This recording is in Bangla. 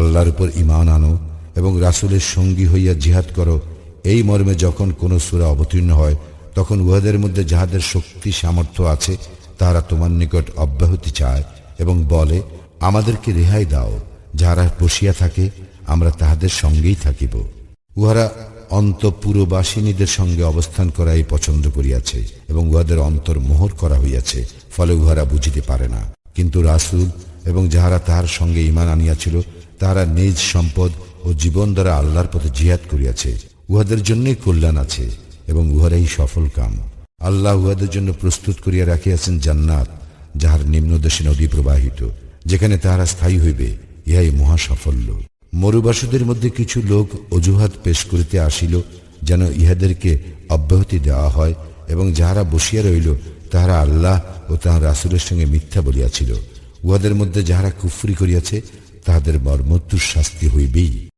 আল্লাহর উপর ইমান আনো এবং রাসূলের সঙ্গী হইয়া জিহাদ করো। এই মর্মে যখন কোনো সূরা অবতীর্ণ হয়, তখন উহাদের মধ্যে যাহাদের শক্তি, সামর্থ্য আছে, তাহারা তোমার নিকট অব্যাহতি চায় এবং বলে, আমাদেরকে রেহাই দাও। যাহারা বসিয়া থাকে, আমরা তাহাদের সঙ্গেই থাকিব। উহারা অন্তপুরবাসিনীদের সঙ্গে অবস্থান করাই পছন্দ করিয়াছে এবং উহাদের অন্তর মোহর করা হইয়াছে, ফলে উহারা বুঝিতে পারে না। কিন্তু রাসূল এবং যাহারা তাহার সঙ্গে ইমান আনিয়াছিল তাহারা নিজ সম্পদ ও জীবন দ্বারা আল্লাহর পথে জিহাদ করিয়াছে। উহাদের জন্যই কল্যাণ আছে এবং উহারাই সফল কাম। আল্লাহ উহাদের জন্য প্রস্তুত করিয়া রাখিয়াছেন জান্নাত, যাহার নিম্নদেশে নদী প্রবাহিত, যেখানে তাহারা স্থায়ী হইবে, ইহাই মহা সাফল্য। মরুবাসীদের মধ্যে কিছু লোক অজুহাত পেশ করিতে আসিল, যেন ইহাদেরকে অব্যাহতি দেওয়া হয় এবং যাহারা বসিয়া রইল তাহারা আল্লাহ ও তাহার রাসুলের সঙ্গে মিথ্যা বলিয়াছিল। উহাদের মধ্যে যাহারা কুফরি করিয়াছে তাহাদের মর্মত্যুর শাস্তি হইবেই।